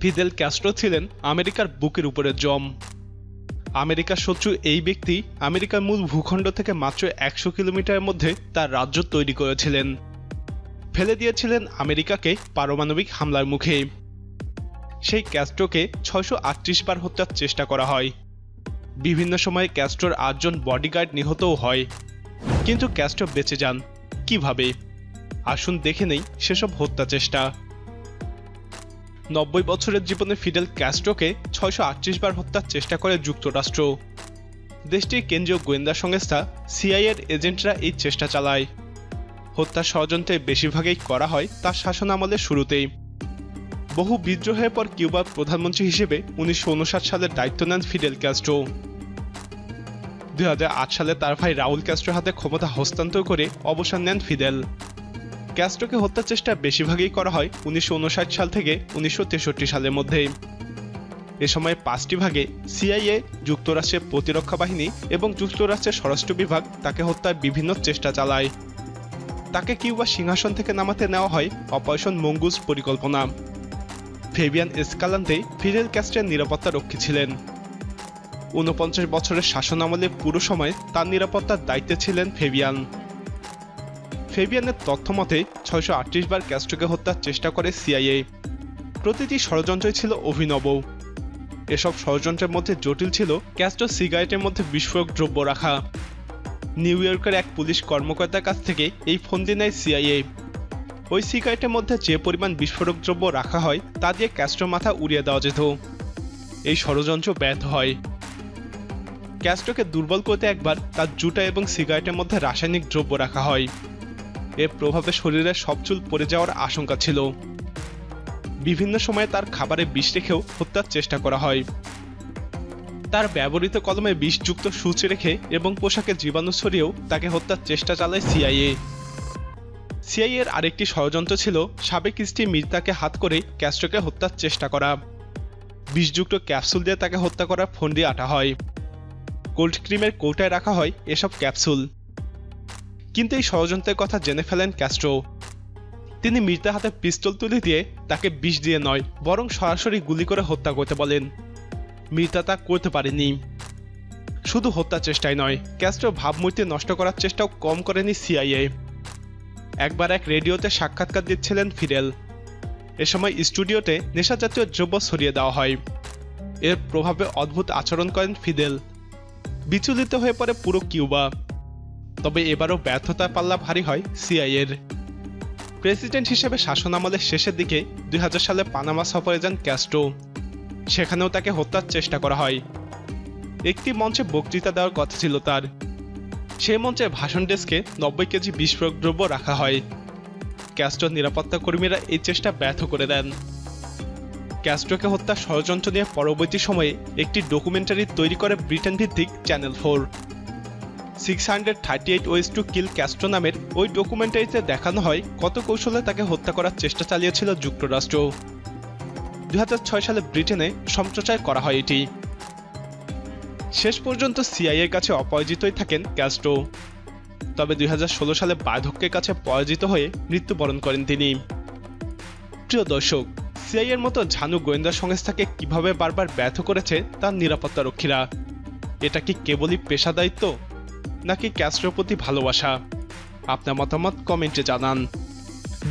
Fidel Castro ছিলেন আমেরিকার বুকের উপরে জম। আমেরিকার শত্রু এই ব্যক্তি আমেরিকার মূল ভূখণ্ড থেকে মাত্র একশো কিলোমিটারের মধ্যে তার রাজ্য তৈরি করেছিলেন। ফেলে দিয়েছিলেন আমেরিকাকে পারমাণবিক হামলার মুখে। সেই ক্যাস্ট্রোকে ছয়শো আটত্রিশ বার হত্যার চেষ্টা করা হয়। বিভিন্ন সময়ে ক্যাস্ট্রোর আটজন বডিগার্ড নিহতও হয়। কিন্তু ক্যাস্ট্রো বেঁচে যান। কীভাবে? আসুন দেখে নেই সেসব হত্যা চেষ্টা। নব্বই বছরের জীবনে ফিডেল ক্যাস্ট্রোকে ছয়শো আটত্রিশ বার হত্যার চেষ্টা করে যুক্তরাষ্ট্র। দেশটির কেন্দ্রীয় গোয়েন্দা সংস্থা সিআইএর এজেন্টরা এই চেষ্টা চালায়। হত্যার ষড়যন্ত্রে বেশিরভাগই করা হয় তার শাসন শাসনামলের শুরুতেই। বহু বিদ্রোহের পর কিউবার প্রধানমন্ত্রী হিসেবে উনিশশো উনষাট সালের দায়িত্ব নেন ফিডেল ক্যাস্ট্রো। দু হাজার আট সালে তার ভাই রাউল ক্যাস্ট্রোর হাতে ক্ষমতা হস্তান্তর করে অবসর নেন ফিদেল। ক্যাস্ট্রোকে হত্যার চেষ্টা বেশিরভাগই করা হয় উনিশশো উনষাট সাল থেকে উনিশশো তেষট্টি সালের মধ্যে এ সময় পাঁচটি ভাগে সিআইএ, যুক্তরাষ্ট্রের প্রতিরক্ষা বাহিনী এবং যুক্তরাষ্ট্রের স্বরাষ্ট্র বিভাগ তাকে হত্যার বিভিন্ন চেষ্টা চালায়। তাকে কিউবা সিংহাসন থেকে নামাতে নেওয়া হয় অপারেশন মঙ্গুস পরিকল্পনা। ফেবিয়ান এসকালান্তে ফিডেল ক্যাস্ট্রের নিরাপত্তা রক্ষী ছিলেন। ঊনপঞ্চাশ বছরের শাসনামলে পুরো সময় তার নিরাপত্তার দায়িত্বে ছিলেন ফেবিয়ান। ফেবিয়ানের তথ্য মতে ছয়শো আটত্রিশ বার ক্যাস্ট্রোকে হত্যার চেষ্টা করে সিআইএ। প্রতিটি ষড়যন্ত্রই ছিল অভিনব। এসব ষড়যন্ত্রের মধ্যে জটিল ছিল ক্যাস্ট্রো সিগারেটের মধ্যে বিস্ফোরক দ্রব্য রাখা। নিউ ইয়র্কের এক পুলিশ কর্মকর্তার কাছ থেকে এই ফন্দি নেয় সিআইএ। ওই সিগারেটের মধ্যে যে পরিমাণ বিস্ফোরক দ্রব্য রাখা হয়, তা দিয়ে ক্যাস্ট্রো মাথা উড়িয়ে দেওয়া যেত। এই ষড়যন্ত্র ব্যর্থ হয়। ক্যাস্ট্রোকে দুর্বল করতে একবার তার জুটা এবং সিগারেটের মধ্যে রাসায়নিক দ্রব্য রাখা হয়। এর প্রভাবে শরীরের সব চুল পড়ে যাওয়ার আশঙ্কা ছিল। বিভিন্ন সময়ে তার খাবারে বিষ রেখেও হত্যার চেষ্টা করা হয়। তার ব্যবহৃত কলমে বিষযুক্ত সূচ রেখে এবং পোশাকে জীবাণু ছড়িয়েও তাকে হত্যার চেষ্টা চালায় সিআইএ। সিআইএ এর আরেকটি ষড়যন্ত্র ছিল সাবেক স্ত্রী মির্তাকে হাত করে ক্যাস্ট্রোকে হত্যার চেষ্টা করা। বিষযুক্ত ক্যাপসুল দিয়ে তাকে হত্যা করার ফন্দি আটা হয়। কোল্ড ক্রিমের কৌটায় রাখা হয় এসব ক্যাপসুল। কিন্তু এই ষড়যন্ত্রের কথা জেনে ফেলেন ক্যাস্ট্রো। তিনি মির্তার হাতে পিস্তল তুলে দিয়ে তাকে বিষ দিয়ে নয়, বরং সরাসরি গুলি করে হত্যা করতে বলেন। মির্তা তা করতে পারেনি। শুধু হত্যা চেষ্টাই নয়, ক্যাস্ট্রো ভাবমূর্তি নষ্ট করার চেষ্টাও কম করেনি সিআইএ। একবার এক রেডিওতে সাক্ষাৎকার দিচ্ছিলেন ফিডেল এ সময় স্টুডিওতে নেশাজাতীয় দ্রব্য ছড়িয়ে দেওয়া হয়। এর প্রভাবে অদ্ভুত আচরণ করেন ফিদেল। বিচলিত হয়ে পড়ে পুরো কিউবা। তবে এবারও ব্যর্থতার পাল্লা ভারী হয় সিআইএর। প্রেসিডেন্ট হিসেবে শাসনামলের শেষের দিকে দুই হাজার সালে পানামা সফরে যান ক্যাস্ট্রো। সেখানেও তাকে হত্যার চেষ্টা করা হয়। একটি মঞ্চে বক্তৃতা দেওয়ার কথা ছিল তার। সেই মঞ্চে ভাষণ ডেস্কে নব্বই কেজি বিস্ফোরক দ্রব্য রাখা হয়। ক্যাস্ট্রোর নিরাপত্তা কর্মীরা এই চেষ্টা ব্যর্থ করে দেন। ক্যাস্ট্রোকে হত্যা ষড়যন্ত্র নিয়ে পরবর্তী সময়ে একটি ডকুমেন্টারি তৈরি করে ব্রিটেন ভিত্তিক channel four. Six hundred thirty eight ways to kill Castro নামের ওই ডকুমেন্টারিতে দেখানো হয় কত কৌশলে তাকে হত্যা করার চেষ্টা চালিয়েছিল যুক্তরাষ্ট্র। দুই হাজার ছয় সালে ব্রিটেনে সম্প্রচার করা হয় এটি। শেষ পর্যন্ত সিআইএর কাছে অপরাজিতই থাকেন ক্যাস্ট্রো তবে দুই হাজার ষোলো সালে বার্ধক্যের কাছে পরাজিত হয়ে মৃত্যুবরণ করেন তিনি। প্রিয় দর্শক সিআইএর মতো ঝানু গোয়েন্দা সংস্থাকে কীভাবে বারবার ব্যর্থ করেছে তার নিরাপত্তা রক্ষীরা এটা কি কেবলই পেশা দায়িত্ব নাকি ক্যাস্ট্রোর প্রতি ভালোবাসা। আপনার মতামত কমেন্টে জানান।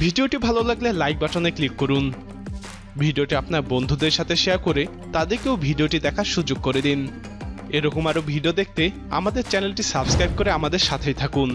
ভিডিওটি ভালো লাগলে লাইক বাটনে ক্লিক করুন। ভিডিওটি আপনার বন্ধুদের সাথে শেয়ার করে তাদেরকেও ভিডিওটি দেখার সুযোগ করে দিন। এরকম আরও ভিডিও দেখতে আমাদের চ্যানেলটি সাবস্ক্রাইব করে আমাদের সাথেই থাকুন।